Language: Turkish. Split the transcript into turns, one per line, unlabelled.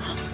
house.